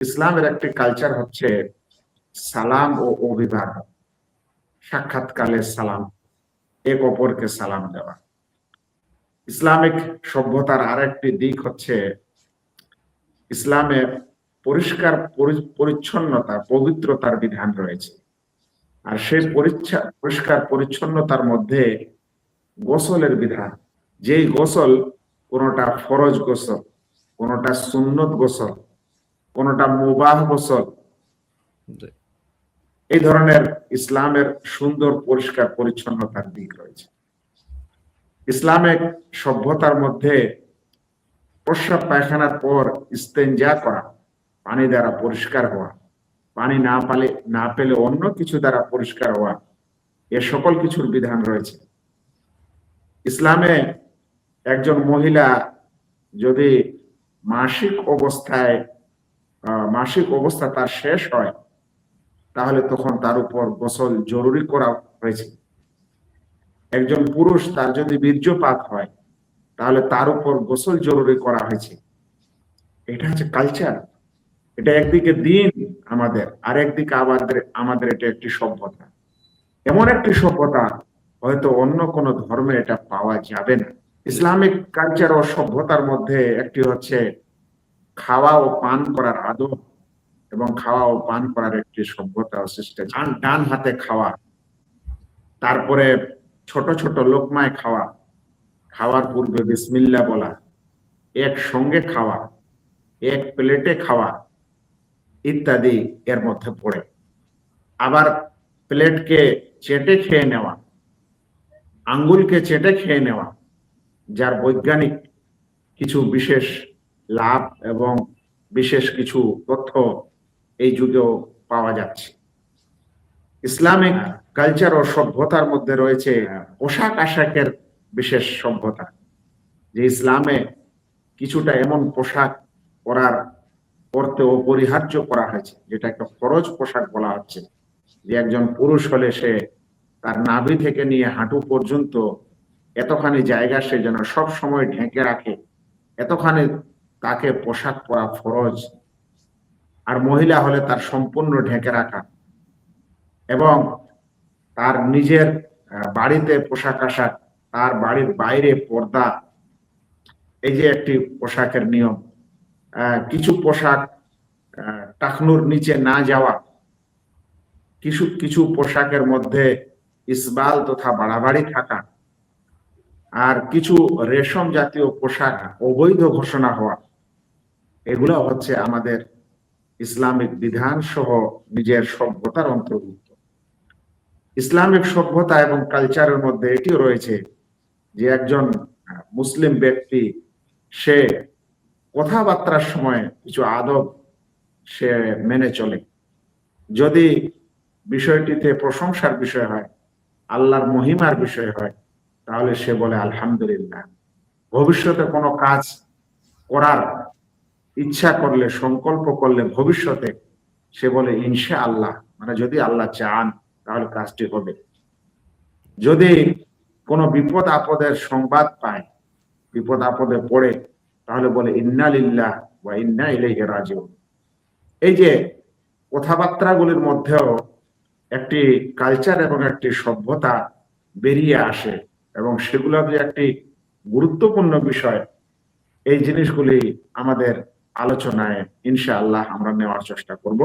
ইসলামের একটি কালচার হচ্ছে সালাম ও অভিবাদন, সাক্ষাৎকালে সালাম, এক অপরকে সালাম দেওয়া। ইসলামিক সভ্যতার আরেকটি দিক হচ্ছে ইসলামে পরিষ্কার পরি- পরিচ্ছন্নতা, পবিত্রতার বিধান রয়েছে। আর সেই পরিষ্কার পরিচ্ছন্নতার মধ্যে গোসলের বিধান। যেই গোসল কোনটা ফরজ গোসল, কোনটা সুন্নত গোসল কোনটা মুবাহ গোসল। এই ধরনের ইসলামের সুন্দর পরিষ্কার পরিচ্ছন্নতার দিক রয়েছে। ইসলামিক সভ্যতার মধ্যে প্রস্রাব পায়খানার পর ইস্তেঞ্জা করা পানি দ্বারা পরিষ্কার হওয়া পানি না পালে না পেলে অন্য কিছু দ্বারা পরিষ্কার হওয়া এ সকল কিছুর বিধান রয়েছে। ইসলামে একজন মহিলা যদি মাসিক অবস্থায় মাসিক অবস্থা তার শেষ হয়, তাহলে তখন তার উপর গোসল জরুরি করা হয়েছে। একজন পুরুষ তার যদি বীর্যপাত হয়, তাহলে তার উপর গোসল জরুরি করা হয়েছে। এটা হচ্ছে কালচার এটা একদিকে দিন আমাদের, আর একদিকে আমাদের আমাদের এটা একটি সভ্যতা। এমন একটি সভ্যতা, হয়তো অন্য কোন ধর্মে এটা পাওয়া যাবে না। ইসলামিক কালচার ও সভ্যতার মধ্যে একটি হচ্ছে খাওয়া ও পান করার আদব এবং খাওয়া ও পান করার একটি সভ্যতা সিস্টেম ডান হাতে খাওয়া, তারপরে ছোট ছোট লোকমায় খাওয়া, খাওয়ার পূর্বে বিসমিল্লা বলা, এক সঙ্গে খাওয়া, এক প্লেটে খাওয়া ইত্যাদি এর মধ্যে পড়ে। আবার প্লেটকে চেটে খেয়ে নেওয়া, আঙ্গুলকে চেটে খেয়ে নেওয়া, যার বৈজ্ঞানিক কিছু বিশেষ লাভ এবং বিশেষ কিছু তথ্য এই যুগেও পাওয়া যাচ্ছে। ইসলামিক কালচার ও সভ্যতার মধ্যে রয়েছে পোশাক আশাকের বিশেষ সভ্যতা, যে ইসলামে কিছুটা এমন পোশাক পরার পরতে অপরিহার্য করা হয়েছে, যেটা একটা ফরজ পোশাক বলা হচ্ছে, যে একজন পুরুষ হলে সে তার নাভি থেকে নিয়ে হাঁটু পর্যন্ত এতখানি জায়গা সে যেন সব সময় ঢেকে রাখে, এতখানি তাকে পোশাক পরা ফরজ। আর মহিলা হলে তার সম্পূর্ণ ঢেকে রাখা। এবং তার নিজের বাড়িতে পোশাক আশাক, তার বাড়ির বাইরে পর্দা, এই যে একটি পোশাকের নিয়ম। কিছু পোশাক টাকনুর নিচে না যাওয়া। কিছু কিছু পোশাকের মধ্যে ইসবাল তথা বাড়াবাড়ি থাকা। আর কিছু রেশম জাতীয় পোশাক অবৈধ ঘোষণা হওয়া। এগুলো হচ্ছে আমাদের ইসলামিক বিধান সহ নিজের সভ্যতার অন্তর্ভুক্ত। ইসলামিক সভ্যতা এবং কালচারের মধ্যে এটিও রয়েছে যে একজন মুসলিম ব্যক্তি, সে কথাবার্তার সময় কিছু আদব সে মেনে চলে। যদি বিষয়টিতে প্রশংসার বিষয় হয়, আল্লাহর মহিমার বিষয় হয়, তাহলে সে বলে, আলহামদুলিল্লাহ। ভবিষ্যতে কোনো কাজ করার ইচ্ছা করলে, সংকল্প করলে ভবিষ্যতে সে বলে ইনশা আল্লাহ মানে যদি আল্লাহ চান, তাহলে কাজটি হবে। যদি কোনো বিপদ আপদের সংবাদ পায়, বিপদ আপদে পড়ে, তাহলে বলে ইন্না লিল্লাহ বা ইন্না ইলাইহি রাজিউন। এই যে কথাবার্তাগুলির মধ্যেও একটি কালচার এবং একটি সভ্যতা বেরিয়ে আসে, এবং সেগুলো যে একটি গুরুত্বপূর্ণ বিষয়, এই জিনিসগুলি আমাদের আলোচনায় ইনশাআল্লাহ আমরা নেওয়ার চেষ্টা করব।